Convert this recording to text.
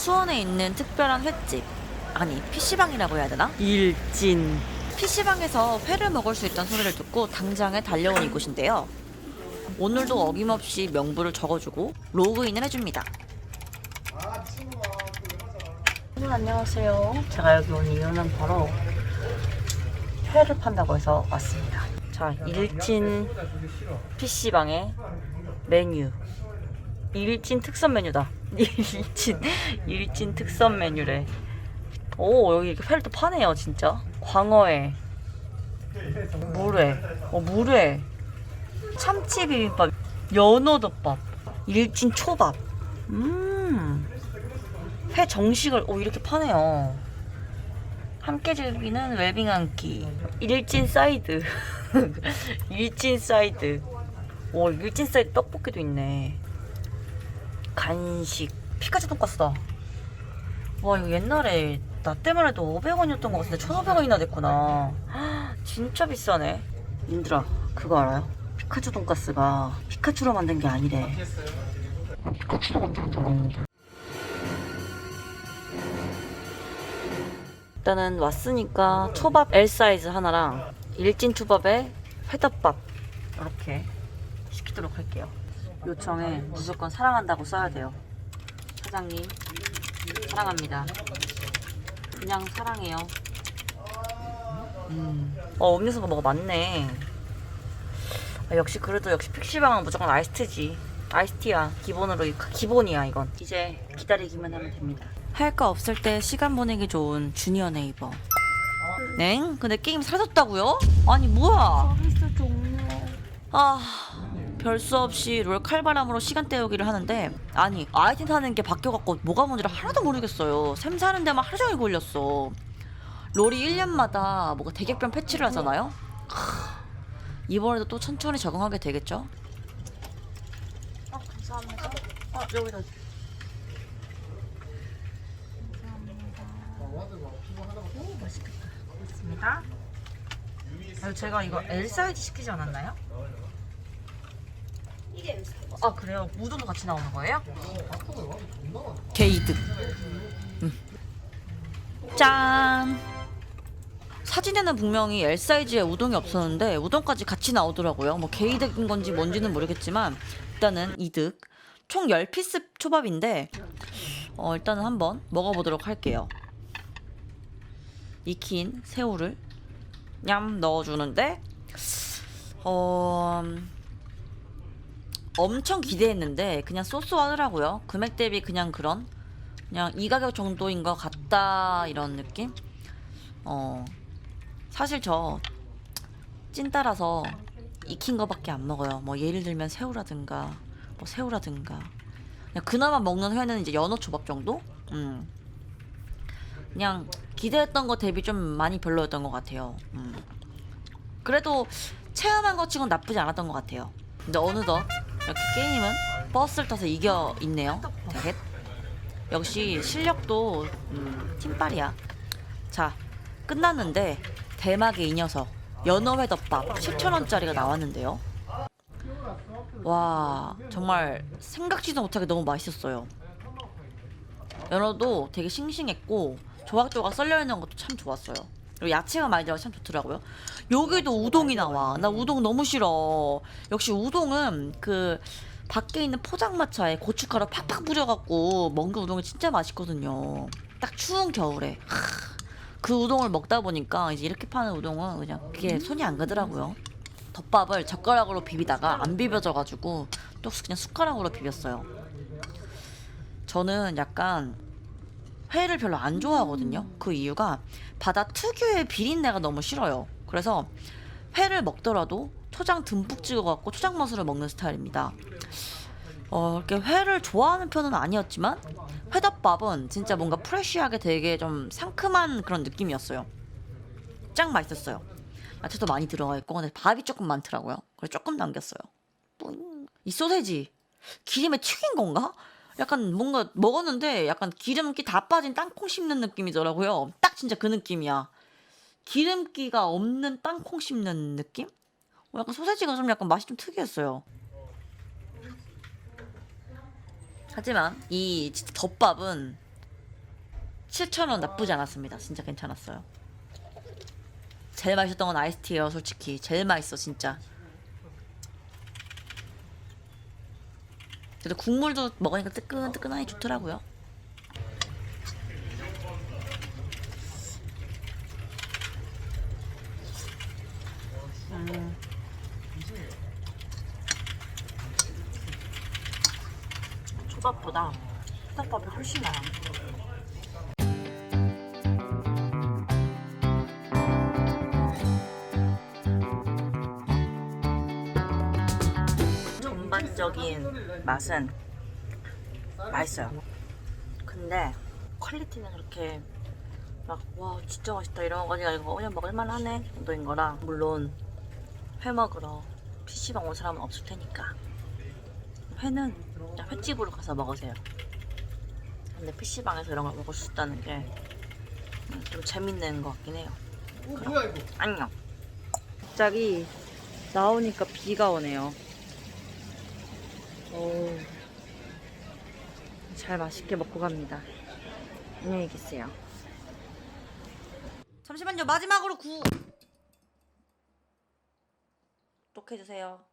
수원에 있는 특별한 횟집. 아니, PC방이라고 해야 되나? 일진. PC방에서 회를 먹을 수 있다는 소리를 듣고 당장에 달려온 이곳인데요. 오늘도 어김없이 명부를 적어주고 로그인을 해줍니다. 여러분 안녕하세요. 제가 여기 온 이유는 바로 회를 판다고 해서 왔습니다. 자, 일진 PC방의 메뉴. 일진 특선 메뉴다. 일진, 일진 특선 메뉴래. 오, 여기 이렇게 회를 또 파네요, 진짜. 광어회, 물회, 어, 물회, 참치 비빔밥, 연어덮밥, 일진 초밥. 음, 회 정식을, 오, 이렇게 파네요. 함께 즐기는 웰빙 한 끼. 일진 사이드. 일진 사이드. 오, 일진 사이드 떡볶이도 있네. 간식. 피카츄 돈까스다. 와, 이거 옛날에 나 때만 해도 500원이었던 것 같은데 1,500원이나 됐구나. 헉, 진짜 비싸네. 님들아, 그거 알아요? 피카츄 돈까스가 피카츄로 만든 게 아니래. 피카츄로 만든 게 아니래. 일단은 왔으니까 초밥 L 사이즈 하나랑 일진 초밥에 회덮밥 이렇게 시키도록 할게요. 요청에 무조건 사랑한다고 써야 돼요. 사장님 사랑합니다. 그냥 사랑해요. 음. 어 음료수가 뭐가 많네. 아, 역시 그래도 역시 픽시방은 무조건 아이스티지. 아이스티야 기본으로 이- 기본이야 이건. 이제 기다리기만 하면 됩니다. 할 거 없을 때 시간 보내기 좋은 주니어 네이버. 넹? 근데 게임 사라졌다고요? 아니 뭐야? 서비스 종료. 아, 별수 없이 롤 칼바람으로 시간 때우기를 하는데 아니 아이템 사는 게 바뀌어갖고 뭐가 뭔지를 하나도 모르겠어요. 샘 사는 데만 하루 종일 걸렸어. 롤이 1년마다 뭐가 대격변 패치를 하잖아요. 하, 이번에도 또 천천히 적응하게 되겠죠? 아 감사합니다. 아 여기다. 오 맛있겠다. 있습니다. 아, 제가 이거 L 사이즈 시키지 않았나요? 아 그래요? 우동도 같이 나오는 거예요? 게이득. 음. 짠. 사진에는 분명히 L 사이즈의 우동이 없었는데 우동까지 같이 나오더라고요. 뭐 게이득인 건지 뭔지는 모르겠지만 일단은 이득. 총 10피스 초밥인데 어, 일단은 한번 먹어보도록 할게요. 익힌 새우를 냠 넣어주는데 어... 엄청 기대했는데 그냥 쏘쏘하더라고요. 금액 대비 그냥 그런 그냥 이 가격 정도인 것 같다 이런 느낌. 어 사실 저 찐따라서 익힌 거밖에 안 먹어요. 뭐 예를 들면 새우라든가 뭐 새우라든가 그냥 그나마 먹는 회는 이제 연어 초밥 정도. 음 그냥 기대했던 거 대비 좀 많이 별로였던 것 같아요. 음. 그래도 체험한 것 치곤 나쁘지 않았던 것 같아요. 근데 어느덧 이렇게 게임은 버스를 타서 이겨 있네요. 대겟. 역시 실력도 음, 팀빨이야. 자, 끝났는데 대막의 이 녀석 연어회덮밥 7,000원짜리가 나왔는데요. 와, 정말 생각지도 못하게 너무 맛있었어요. 연어도 되게 싱싱했고 조각조각 썰려 있는 것도 참 좋았어요. 그리고 야채가 많이 들어가 참 좋더라고요. 여기도 우동이 나와. 나 우동 너무 싫어. 역시 우동은 그 밖에 있는 포장마차에 고춧가루 팍팍 뿌려갖고 먹는 우동이 진짜 맛있거든요. 딱 추운 겨울에. 하, 그 우동을 먹다 보니까 이제 이렇게 파는 우동은 그냥 그게 손이 안 가더라고요. 덮밥을 젓가락으로 비비다가 안 비벼져가지고 또 그냥 숟가락으로 비볐어요. 저는 약간 회를 별로 안 좋아하거든요. 그 이유가 바다 특유의 비린내가 너무 싫어요. 그래서 회를 먹더라도 초장 듬뿍 찍어갖고 초장 맛으로 먹는 스타일입니다. 어, 이렇게 회를 좋아하는 편은 아니었지만 회덮밥은 진짜 뭔가 프레쉬하게 되게 좀 상큼한 그런 느낌이었어요. 짱 맛있었어요. 야채도 많이 들어가 있고 근데 밥이 조금 많더라고요. 그래서 조금 남겼어요. 뿌잉. 이 소세지 기름에 튀긴 건가? 약간 뭔가 먹었는데 약간 기름기 다 빠진 땅콩 씹는 느낌이더라고요. 딱 진짜 그 느낌이야. 기름기가 없는 땅콩 씹는 느낌? 어, 약간 소세지가 좀 약간 맛이 좀 특이했어요. 하지만 이 진짜 덮밥은 7,000원 나쁘지 않았습니다. 진짜 괜찮았어요. 제일 맛있었던 건 아이스티예요, 솔직히. 제일 맛있어, 진짜. 그래도 국물도 먹으니까 뜨끈뜨끈하니 좋더라고요. 음. 초밥보다 닭밥이 훨씬 나아. 전반적인 맛은 맛있어요. 근데 퀄리티는 그렇게 막 와 진짜 맛있다. 이런 거가 아니고 그냥 먹을만 하네 정도인 거라 물론 회 먹으러 PC방 온 사람은 없을 테니까. 회는 그냥 횟집으로 가서 먹으세요. 근데 PC방에서 이런 걸 먹을 수 있다는 게 좀 재밌는 것 같긴 해요. 뭐야 이거? 안녕. 갑자기 나오니까 비가 오네요 오, 잘 맛있게 먹고 갑니다 안녕히 계세요 잠시만요. 마지막으로 구. 구독해주세요.